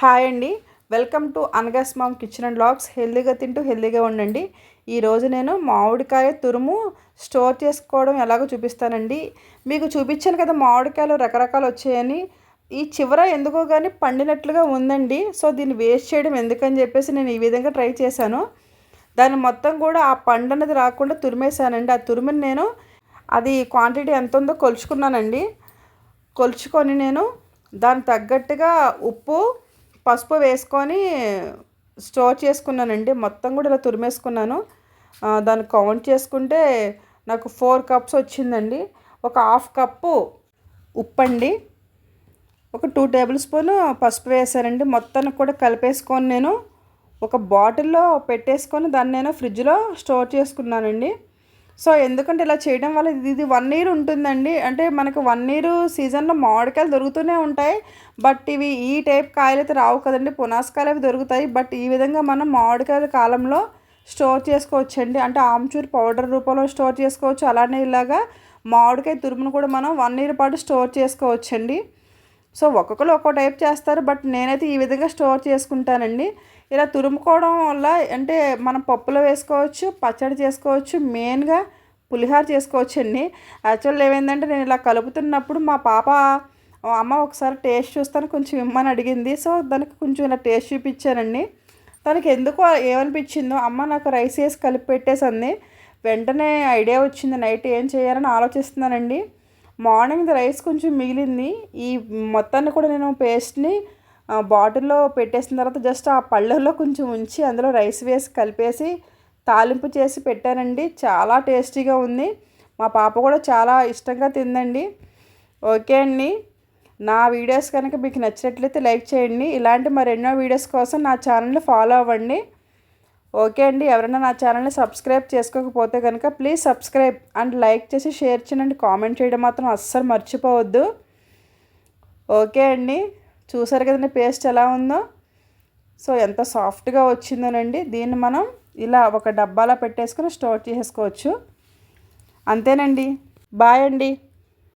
Hi అండి. Welcome to అనగాస్ mom kitchen and logs హెల్దీగా తింటూ హెల్దీగా ఉండండి. ఈరోజు నేను మామిడికాయ తురుము స్టోర్ చేసుకోవడం ఎలాగో చూపిస్తానండి. మీకు చూపించాను కదా మామిడికాయలు రకరకాలు వచ్చాయని. ఈ చివర ఎందుకో కానీ పండినట్లుగా ఉందండి. సో దీన్ని వేస్ట్ చేయడం ఎందుకని చెప్పేసి నేను ఈ విధంగా ట్రై చేశాను. దాన్ని మొత్తం కూడా ఆ పండు అనేది రాకుండా తురిమేశానండి. ఆ తురిమిని నేను అది క్వాంటిటీ ఎంత ఉందో కొలుచుకున్నానండి. కొలుచుకొని నేను దానికి తగ్గట్టుగా ఉప్పు పసుపు వేసుకొని స్టోర్ చేసుకున్నానండి. మొత్తం కూడా ఇలా తురిమేసుకున్నాను. దాన్ని కౌంట్ చేసుకుంటే నాకు ఫోర్ కప్స్ వచ్చిందండి. ఒక హాఫ్ కప్పు ఉప్పు అండి ఒక టూ టేబుల్ స్పూన్ పసుపు వేసానండి. మొత్తానికి కూడా కలిపేసుకొని నేను ఒక బాటిల్లో పెట్టేసుకొని దాన్ని నేను ఫ్రిడ్జ్లో స్టోర్ చేసుకున్నానండి. సో ఎందుకంటే ఇలా చేయడం వల్ల ఇది వన్ ఇయర్ ఉంటుందండి. అంటే మనకు వన్ ఇయర్ సీజన్లో మామిడికాయలు దొరుకుతూనే ఉంటాయి. బట్ ఇవి ఈ టైప్ కాయలు అయితే రావు కదండి. పునాసకాయలు అవి దొరుకుతాయి. బట్ ఈ విధంగా మనం మామిడికాయల కాలంలో స్టోర్ చేసుకోవచ్చండి. అంటే ఆమ్చూర్ పౌడర్ రూపంలో స్టోర్ చేసుకోవచ్చు. అలానే ఇలాగా మామిడికాయ తురుమును కూడా మనం వన్ ఇయర్ పాటు స్టోర్ చేసుకోవచ్చండి. సో ఒక్కొక్కరు ఒక్కో టైప్ చేస్తారు బట్ నేనైతే ఈ విధంగా స్టోర్ చేసుకుంటానండి. ఇలా తురుముకోవడం వల్ల అంటే మనం పప్పులో వేసుకోవచ్చు పచ్చడి చేసుకోవచ్చు మెయిన్గా పులిహార చేసుకోవచ్చు అండి యాక్చువల్ ఏమైందంటే నేను ఇలా కలుపుతున్నప్పుడు మా పాప అమ్మ ఒకసారి టేస్ట్ చూస్తాను కొంచెం ఇమ్మని అడిగింది. సో దానికి కొంచెం ఇలా టేస్ట్ చూపించానండి. తనకి ఎందుకో ఏమనిపించిందో అమ్మ నాకు రైస్ వేసి కలిపి పెట్టేసింది. వెంటనే ఐడియా వచ్చింది నైట్ ఏం చేయాలని ఆలోచిస్తున్నానండి. మార్నింగ్ రైస్ కొంచెం మిగిలింది. ఈ మొత్తాన్ని కూడా నేను పేస్ట్ని బాటిల్లో పెట్టేసిన తర్వాత జస్ట్ ఆ పళ్ళల్లో కొంచెం ఉంచి అందులో రైస్ వేసి కలిపేసి తాలింపు చేసి పెట్టానండి. చాలా టేస్టీగా ఉంది. మా పాప కూడా చాలా ఇష్టంగా తిందండి. ఓకే అండి. నా వీడియోస్ కనుక మీకు నచ్చినట్లయితే లైక్ చేయండి. ఇలాంటి మరెన్నో వీడియోస్ కోసం నా ఛానల్ని ఫాలో అవ్వండి. ఓకే అండి. ఎవరైనా నా ఛానల్ని సబ్స్క్రైబ్ చేసుకోకపోతే కనుక ప్లీజ్ సబ్స్క్రైబ్ అండ్ లైక్ చేసి షేర్ చేయండి కామెంట్ చేయడం మాత్రం అస్సలు మర్చిపోవద్దు. ఓకే అండి. చూసారు కదండి పేస్ట్ ఎలా ఉందో? సో ఎంత సాఫ్ట్గా వచ్చిందోనండి. దీన్ని మనం ఇలా ఒక డబ్బాలో పెట్టేసుకొని స్టోర్ చేసుకోవచ్చు అంతేనండి. బాయ్ అండి.